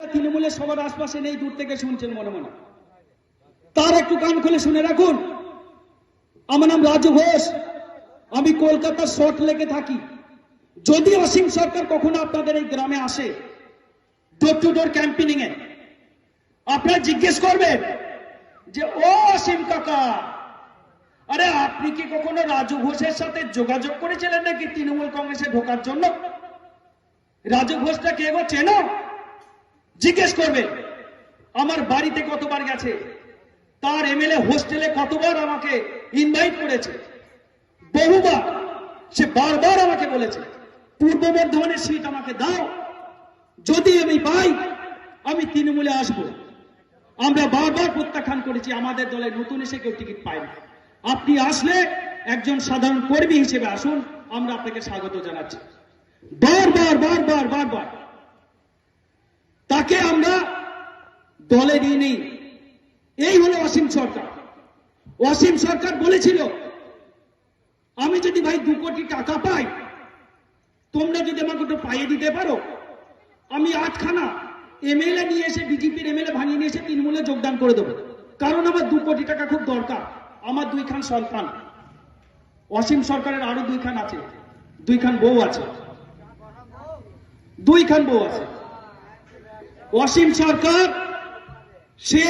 তৃণমূলের সবার আশপাশে নেই, দূর থেকে শুনছেন মনে মনে। তার একটু কান খুলে শুনে রাখুন। আমার নাম রাজু ঘোষ। আমি কলকাতার শর্ট লেগে থাকি। যদি অসীম সরকার কখনো আপনাদের এই গ্রামে আসে ডোর টু ডোর ক্যাম্পেনিং এ, আপনারা জিজ্ঞেস করবেন যে, ও অসীম কাকা, আরে আপনি কি কখনো রাজু ঘোষের সাথে যোগাযোগ করেছিলেন নাকি তৃণমূল কংগ্রেসে ঢোকার জন্য? রাজু ঘোষটা কে গো, চেনো? জিজ্ঞেস করবে, আমার বাড়িতে কতবার গেছে? তার এমএলএ হোস্টেলে কতবার আমাকে ইনভাইট করেছে? বহুবার সে বারবার আমাকে বলেছে, পূর্ব বর্ধমানের সিট আমাকে দাও। যদি আমি পাই, আমি তৃণমূলে আসব। আমরা বারবার প্রত্যাখ্যান করেছি, আমাদের দলে নতুন এসে কেউ টিকিট পায় না। আপনি আসলে একজন সাধারণ কর্মী হিসেবে আসুন, আমরা আপনাকে স্বাগত জানাচ্ছি। বারবার বারবার বারবার। তাকে আমরা দলে নিয়ে নেই। এই হলো অসীম সরকার। অসীম সরকার বলেছিল, আমি যদি ভাই দু কোটি টাকা পাই, তোমরা যদি আমাকে একটু পাইয়ে দিতে পারো? আমি আটখানা এমএলএ নিয়ে এসে, বিজেপির এমএলএ ভাঙিয়ে নিয়ে এসে তৃণমূলে যোগদান করে দেবো। কারণ আমার দু কোটি টাকা খুব দরকার। আমার দুইখান সন্তান। অসীম সরকারের আরও দুইখান আছে। দুইখান বউ আছে। দুইখান বউ আছে। অসীম সরকার, সে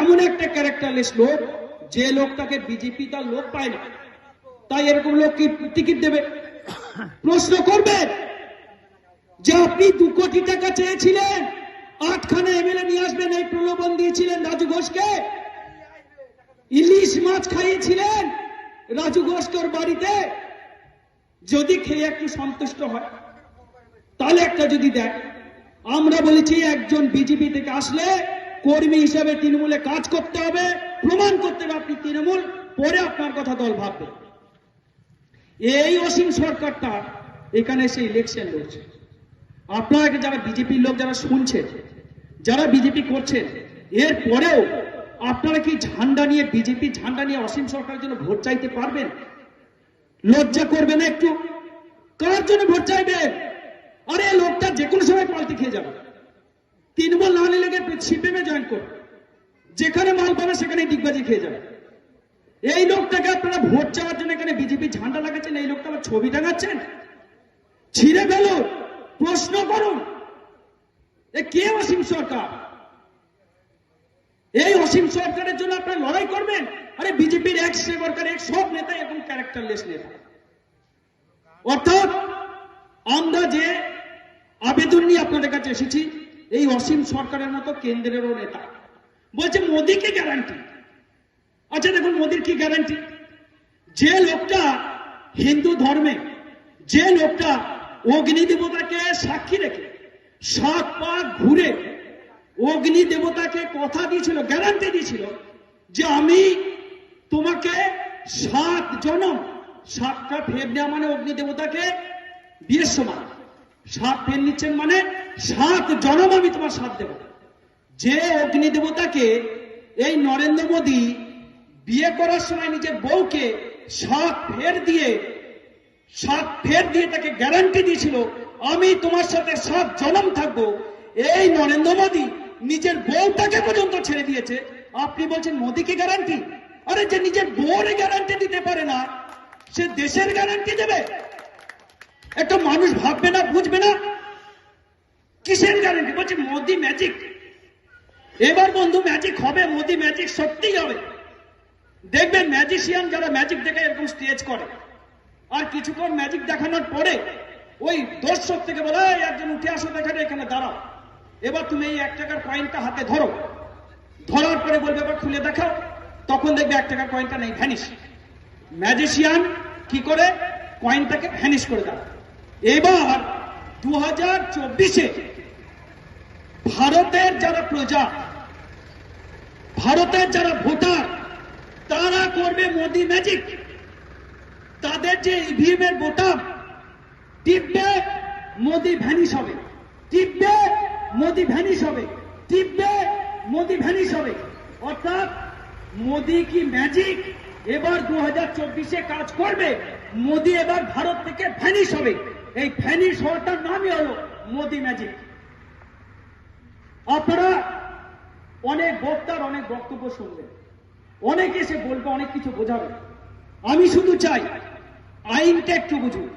এমন একটা ক্যারেক্টারলেস লোক, যে লোকটাকে বিজেপি তার লোক পায় না। তাই এরকম লোক কি টিকিট দেবে? প্রশ্ন করবে যে আপনি দু কোটি টাকা চেয়েছিলেন, আটখানা এমএলএ নিয়ে আসবেন, এই প্রলোভন দিয়েছিলেন রাজু ঘোষকে? ইলিশ মাছ খাইয়েছিলেন রাজু ঘোষকে ওর বাড়িতে? যদি খেয়ে একটু সন্তুষ্ট হয়, তাহলে একটা যদি দেখ আমরা বলেছি একজন বিজেপি থেকে আসলে কর্মী হিসাবে তৃণমূলে কাজ করতে হবে, প্রমাণ করতে হবে আপনি তৃণমূল, পরে আপনার কথা দল ভাববে। এই অসীম সরকারটা এখানে এসে ইলেকশন লড়ছে। আপনারা যারা বিজেপির লোক যারা শুনছেন, যারা বিজেপি করছে এর পরেও আপনারা কি ঝান্ডা নিয়ে, বিজেপি ঝান্ডা নিয়ে অসীম সরকারের জন্য ভোট চাইতে পারবেন? লজ্জা করবে না একটু? কার জন্য ভোট চাইবেন আরে লোকটা যে কোনো সময় পাল্টি খেয়ে যাবে। তৃণমূল না নিলে সিপিএমে জয়েন করবে। যেখানে মাল পাবে সেখানে ডিগবাজি খেয়ে যাবে। এই লোকটাকে আপনারা ভোট চাওয়ার জন্য এখানে বিজেপি ঝান্ডা লাগাচ্ছেন, এই লোকটা আবার ছবি টাঙাচ্ছেন? ছিঁড়ে ফেলুন প্রশ্ন করুন। এ কে অসীম সরকার? এই অসীম সরকারের জন্য আপনারা লড়াই করবেন? আরে বিজেপির এক সরকার এক সব নেতা এবং ক্যারেক্টারলেস নেতা। অর্থাৎ আমরা যে আবেদন নিয়ে আপনাদের কাছে এসেছি। এই অসীম সরকারের মতো কেন্দ্রেরও নেতা। বলছে মোদীকে গ্যারান্টি আচ্ছা দেখুন, মোদীর কি গ্যারান্টি যে লোকটা হিন্দু ধর্মে, যে লোকটা অগ্নি দেবতাকে সাক্ষী রেখে, সাত পা ঘুরে অগ্নি দেবতাকে কথা দিয়েছিল গ্যারান্টি দিয়েছিল যে আমি তোমাকে সাত জনম, সাতটা ফের নেওয়া মানে অগ্নি দেবতাকে বিয়ের সময়। সাত ফের নিচ্ছেন মানে সাত জনম আমি তোমার সাথ দেব। যে অগ্নি দেবতাকে এই নরেন্দ্র মোদী বিয়ে করার সময় নিজের বউকে সাত ফের দিয়ে, সাত ফের দিয়ে তাকে গ্যারান্টি দিয়েছিল, আমি তোমার সাথে সাত জনম থাকব। এই নরেন্দ্র মোদী নিজের বউটাকে পর্যন্ত ছেড়ে দিয়েছে। আপনি বলছেন মোদীকে গ্যারান্টি আরে যে নিজের বউরে গ্যারান্টি দিতে পারে না, সে দেশের গ্যারান্টি দেবে? একটা মানুষ ভাববে না বুঝবে না? কিসের গ্যারান্টি বলছে মোদি ম্যাজিক এবার বন্ধু ম্যাজিক হবে মোদি ম্যাজিক সত্যিই হবে। দেখবেন ম্যাজিশিয়ান যারা ম্যাজিক দেখে এরকম স্টেজ করে। আর কিছুক্ষণ ম্যাজিক দেখানোর পরে ওই দর্শক থেকে বলে "এই, একজন উঠে আসো দেখানে এখানে দাঁড়াও। এবার তুমি এই এক টাকার কয়েনটা হাতে ধরো। ধরার পরে বলবে এবার খুলে দেখাও। তখন দেখবে এক টাকার কয়েনটা নেই ভ্যানিশ ম্যাজিশিয়ান কি করে? কয়েনটাকে ভ্যানিশ করে দেয়। এবার দু হাজার চব্বিশে ভারতের যারা প্রজা, ভারতের যারা ভোটার, তারা করবে মোদি ম্যাজিক তাদের যে ইভিএম এর বোতাম, টিপবে মোদি ভ্যানিশ হবে। টিপবে মোদি ভ্যানিশ হবে। টিপবে মোদি ভ্যানিশ হবে। অর্থাৎ মোদি কি ম্যাজিক এবার দু হাজার চব্বিশে কাজ করবে। মোদি এবার ভারত থেকে ভ্যানিশ হবে। এই ফ্যানি শহরটার নামই হল মোদি ম্যাজিক। আপনারা অনেক বক্তার অনেক বক্তব্য শুনবেন। অনেকে এসে বলবে, অনেক কিছু বোঝাবে। আমি শুধু চাই, আইনটা একটু বুঝুন।